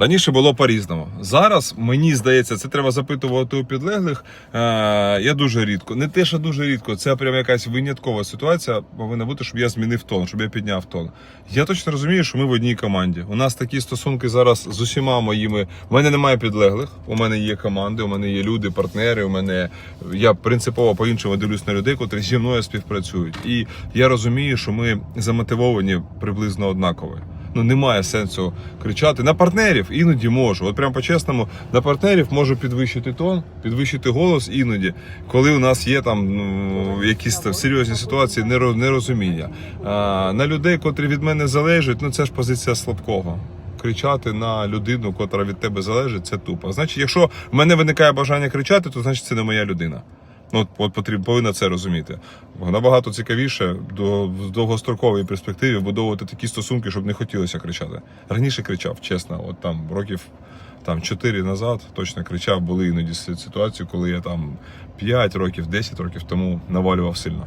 Раніше було по-різному. Зараз мені здається, це треба запитувати у підлеглих. Е, я дуже рідко. Не те, що дуже рідко, це прям якась виняткова ситуація повинна бути, щоб я змінив тон, щоб я підняв тон. Я точно розумію, що ми в одній команді. У нас такі стосунки зараз з усіма моїми. У мене немає підлеглих, у мене є команди, у мене є люди, партнери. У мене я принципово по-іншому дивлюсь на людей, котрі зі мною співпрацюють. І я розумію, що ми замотивовані приблизно однаково. Ну немає сенсу кричати на партнерів. Іноді можу. От прям по-чесному, на партнерів можу підвищити тон, підвищити голос іноді, коли у нас є там ну, якісь там серйозні ситуації, неро- нерозуміння. А, на людей, котрі від мене залежать, ну це ж позиція слабкого. Кричати на людину, котра від тебе залежить, це тупо. Значить, якщо в мене виникає бажання кричати, то значить це не моя людина. Ну, от, от потрібно повинна це розуміти. Набагато цікавіше до в довгостроковій перспективі будувати такі стосунки, щоб не хотілося кричати. Раніше кричав, чесно, от там років там 4 назад точно кричав, були іноді ситуації, коли я там 5 років, 10 років тому навалював сильно.